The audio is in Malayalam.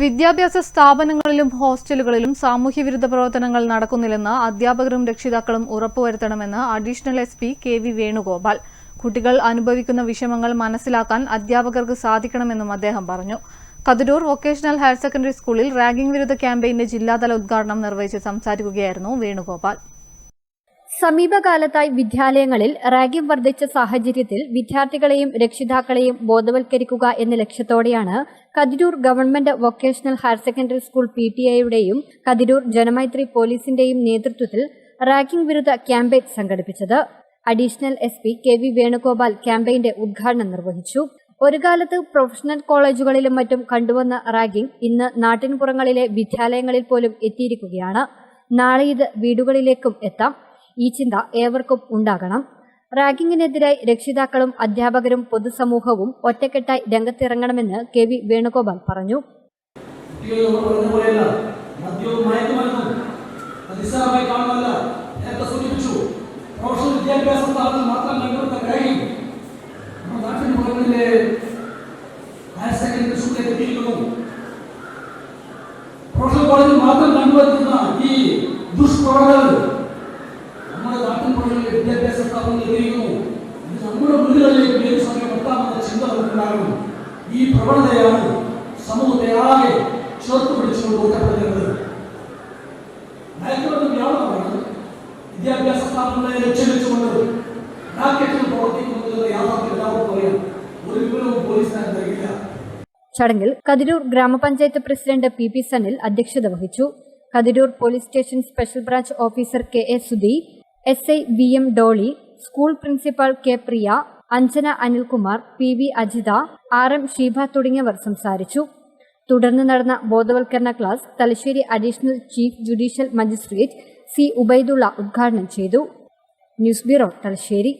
വിദ്യാഭ്യാസ സ്ഥാപനങ്ങളിലും ഹോസ്റ്റലുകളിലും സാമൂഹ്യവിരുദ്ധ പ്രവർത്തനങ്ങൾ നടക്കുന്നില്ലെന്ന് അധ്യാപകരും രക്ഷിതാക്കളും ഉറപ്പുവരുത്തണമെന്ന് additional S P K V Venugopal. കുട്ടികൾ അനുഭവിക്കുന്ന വിഷമങ്ങൾ മനസ്സിലാക്കാൻ അധ്യാപകർക്ക് സാധിക്കണമെന്നും അദ്ദേഹം പറഞ്ഞു. കതിരൂർ വൊക്കേഷണൽ ഹയർ സെക്കൻഡറി സ്കൂളിൽ റാഗിംഗ് വിരുദ്ധ ക്യാമ്പയിന്റെ ജില്ലാതല ഉദ്ഘാടനം നിർവഹിച്ച് സംസാരിക്കുകയായിരുന്നു വേണുഗോപാൽ. സമീപകാലത്തായി വിദ്യാലയങ്ങളിൽ റാഗിംഗ് വർദ്ധിച്ച സാഹചര്യത്തിൽ വിദ്യാർത്ഥികളെയും രക്ഷിതാക്കളെയും ബോധവൽക്കരിക്കുക എന്ന ലക്ഷ്യത്തോടെയാണ് Kathiroor government vocational higher secondary school P T ഐയുടെയും Kathiroor Janamaithri പോലീസിന്റെയും നേതൃത്വത്തിൽ റാഗിംഗ് വിരുദ്ധ ക്യാമ്പയിൻ സംഘടിപ്പിച്ചത്. Additional S P K V Venugopal ക്യാമ്പയിന്റെ ഉദ്ഘാടനം നിർവഹിച്ചു. ഒരു കാലത്ത് പ്രൊഫഷണൽ കോളേജുകളിലും മറ്റും കണ്ടുവന്ന റാഗിംഗ് ഇന്ന് നാട്ടിൻപുറങ്ങളിലെ വിദ്യാലയങ്ങളിൽ പോലും എത്തിയിരിക്കുകയാണ്. നാളെ ഇത് വീടുകളിലേക്കും എത്താം. ഈ ചിന്ത ഏവർക്കും ഉണ്ടാകണം. റാഗിങ്ങിനെതിരായി രക്ഷിതാക്കളും അധ്യാപകരും പൊതുസമൂഹവും ഒറ്റക്കെട്ടായി രംഗത്തിറങ്ങണമെന്ന് കെ വി വേണുഗോപാൽ പറഞ്ഞു. പ്രൊഫഷണൽ കോളേജിൽ മാത്രം കണ്ടുവരുന്ന ഈ ദുഷ്പ്രവണതകൾ ചിന്ത ഈ പ്രവണതയാണ് സമൂഹത്തെ ആകെ ചേർത്ത് പിടിച്ചുകൊണ്ട് ഒറ്റപ്പെടുന്നത് മയക്കുമരുന്ന് വ്യാപകമാണ് വിദ്യാഭ്യാസ സ്ഥാപനങ്ങളെ ലക്ഷ്യം റാക്കറ്റുകൾ പ്രവർത്തിക്കുന്നത് യാഥാർത്ഥ്യം എല്ലാവർക്കും അറിയാം. ഒരു വിവരവും പോലീസിന് ചടങ്ങിൽ കതിരൂർ ഗ്രാമപഞ്ചായത്ത് പ്രസിഡന്റ് പി പി സനിൽ അധ്യക്ഷത വഹിച്ചു. Kathiroor police station special branch officer K A Sudhi S I V M Dolly school principal K Priya Anjana Anilkumar P V Ajitha R M Sheeba തുടങ്ങിയവർ സംസാരിച്ചു. തുടർന്ന് നടന്ന ബോധവൽക്കരണ class Thalassery additional chief judicial magistrate C Ubaidulla ഉദ്ഘാടനം ചെയ്തു. News bureau Thalassery.